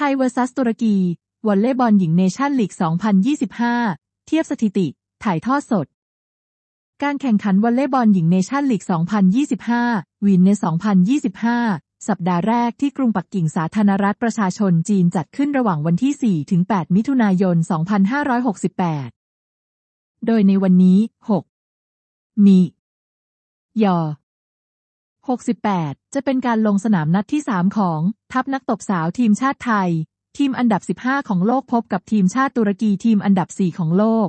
ไทย vs ตุรกี วอลเลย์บอลหญิงเนชั่นลีก 2025 เทียบสถิติ ถ่ายทอดสด การแข่งขันวอลเลย์บอลหญิงเนชั่นลีก 2025 วินใน 2025 สัปดาห์แรกที่กรุงปักกิ่งสาธารณรัฐประชาชนจีนจัดขึ้นระหว่างวันที่4-8มิถุนายน 2568 โดยในวันนี้ 6 มี ยอ 68 จะเป็นการลงสนามนัดที่ 3 ของทัพนักตบสาวทีมชาติไทย ทีมอันดับ 15 ของโลกพบกับทีมชาติตุรกีทีมอันดับ 4 ของโลก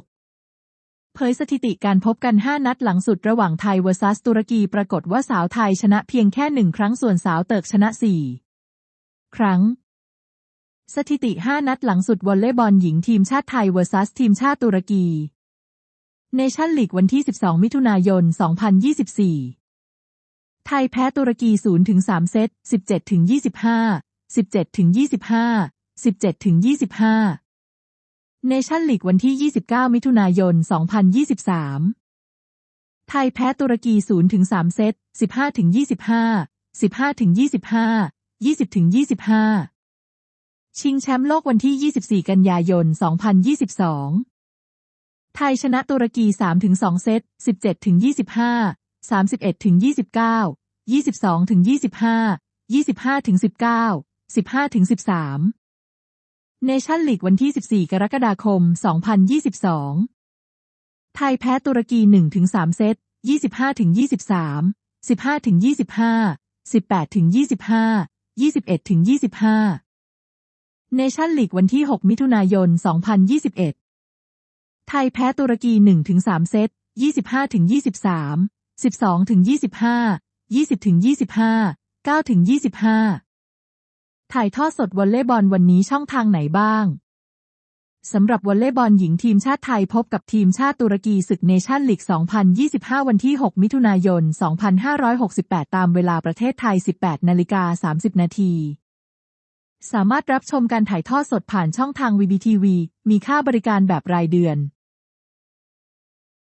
เผยสถิติการพบกัน 5 นัดหลังสุดระหว่างไทย vs ตุรกีปรากฏว่าสาวไทยชนะเพียงแค่หนึ่งครั้งส่วนสาวเติกชนะ 4 ครั้ง สถิติ 5 นัดหลังสุดวอลเลย์บอลหญิงทีมชาติไทย vs ทีมชาติตุรกีเนชั่นลีกวันที่ 12 มิถุนายน 2024 ไทยแพ้ตุรกี0ถึง3เซต 17ถึง25 17ถึง25 17ถึง25 เนชั่นลีกวันที่ 29 มิถุนายน 2023 ไทยแพ้ตุรกี0ถึง3เซต 15ถึง25 15ถึง25 20ถึง25 ชิงแชมป์โลกวันที่ 24 กันยายน 2022 ไทยชนะตุรกี ยี่สิบสองถึงยี่สิบห้ายี่สิบห้าถึงสิบเก้าสิบห้าถึงสิบสามเนชั่นลีกวันที่สิบสี่กรกฎาคมสองพันยี่สิบสองไทยแพ้ตุรกีหนึ่งถึงสามเซตยี่สิบห้าถึงยี่สิบสามสิบห้าถึงยี่สิบห้าสิบแปดถึงยี่สิบห้ายี่สิบเอ็ดถึงยี่สิบห้าเนชั่นลีกวันที่ 6 มิถุนายน 2021 ไทยแพ้ตุรกี 1-3 เซต 25-23 12-25 20ถึง25 9ถึง25 ถ่ายทอดสดวอลเลย์บอลวันนี้ช่องทางไหนบ้างสำหรับวอลเลย์บอลหญิงทีมชาติไทยพบกับทีมชาติตุรกีศึกเนชั่นลีก 2025 วันที่ 6 มิถุนายน 2568 ตามเวลาประเทศไทย 18 นาฬิกา 30 นาที สามารถรับชมการถ่ายทอดสดผ่านช่องทาง VBTV มีค่าบริการแบบรายเดือน